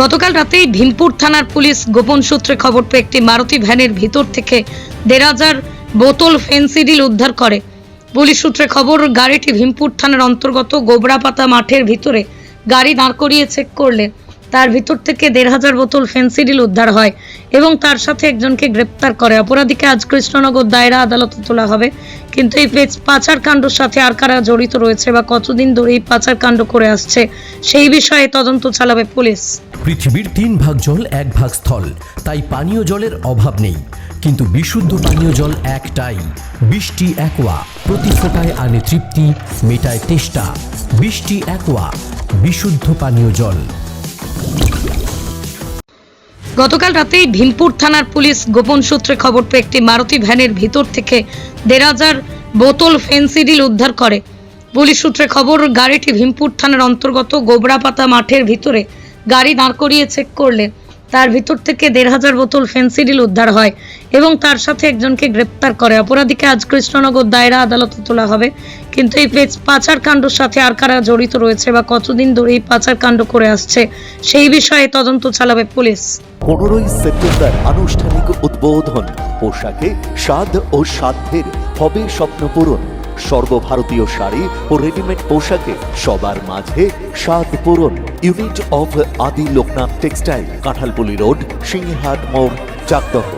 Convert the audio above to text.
গতকাল রাতেই ভীমপুর থানার পুলিশ গোপন সূত্রে খবর পেয়ে একটি মারুতি ভ্যানের ভিতর থেকে দেড় হাজার বোতল ফেন্সিডিল উদ্ধার করে। পুলিশ সূত্রে খবর, গাড়িটি ভীমপুর থানার অন্তর্গত গোবরাপাতা মাঠের ভিতরে গাড়ি দাঁড় করিয়ে চেক করলে তার ভিতর থেকে দেড় হাজার বোতল ফেন্সিডিল উদ্ধার হয় এবং তার সাথে একজনকে গ্রেপ্তার করে। অপরাধীকে আজ কৃষ্ণনগর দায়রা আদালতে তোলা হবে। কিন্তু এই পাচার কাণ্ডর সাথে আর কারা জড়িত রয়েছে বা কতদিন ধরে এই পাচার কাণ্ড করে আসছে, সেই বিষয়ে তদন্ত চালাবে পুলিশ। পৃথিবীর তিন ভাগ জল, এক ভাগ স্থল। তাই পানীয় জলের অভাব নেই। কিন্তু বিশুদ্ধ পানীয় জল একটাই। বৃষ্টি একোয়া। প্রতি ফোটায় আনে তৃপ্তি, মেটায় তেষ্টা। বৃষ্টি একোয়া। বিশুদ্ধ পানীয় জল। গতকাল রাতেই ভীমপুর থানার পুলিশ গোপন সূত্রে খবর পেয়ে একটি মারুতি ভ্যানের ভিতর থেকে দেড় হাজার বোতল ফেন্সিডিল উদ্ধার করে। পুলিশ সূত্রে খবর, গাড়িটি ভীমপুর থানার অন্তর্গত গোবরাপাতা মাঠের ভিতরে গাড়ি দাঁড় করিয়ে চেক করলে তার ভিতর থেকে দেড় হাজার বোতল ফেন্সিডিল উদ্ধার হয় এবং তার সাথে একজনকে গ্রেপ্তার করে। অপরাধীকে আজ কৃষ্ণনগর দায়রা আদালতে তোলা হবে। কিন্তু এই পেচ- পাচার কাণ্ডর সাথে আর কারা জড়িত রয়েছে বা কতদিন ধরে এই পাচার কাণ্ড করে আসছে, সেই বিষয়ে তদন্ত চালাবে পুলিশ। পনেরোই সেপ্টেম্বর আনুষ্ঠানিক উদ্বোধন। পোশাকে স্বাদ ও সাধ্যের হবে স্বপ্ন পূরণ। সর্বভারতীয় শাড়ি ও রেডিমেড পোশাকে সবার মাঝে স্বাদ পূরণ। Unit of Adi Loknath textile, Kanthalpuli road, Singhat মোড় Chakdaha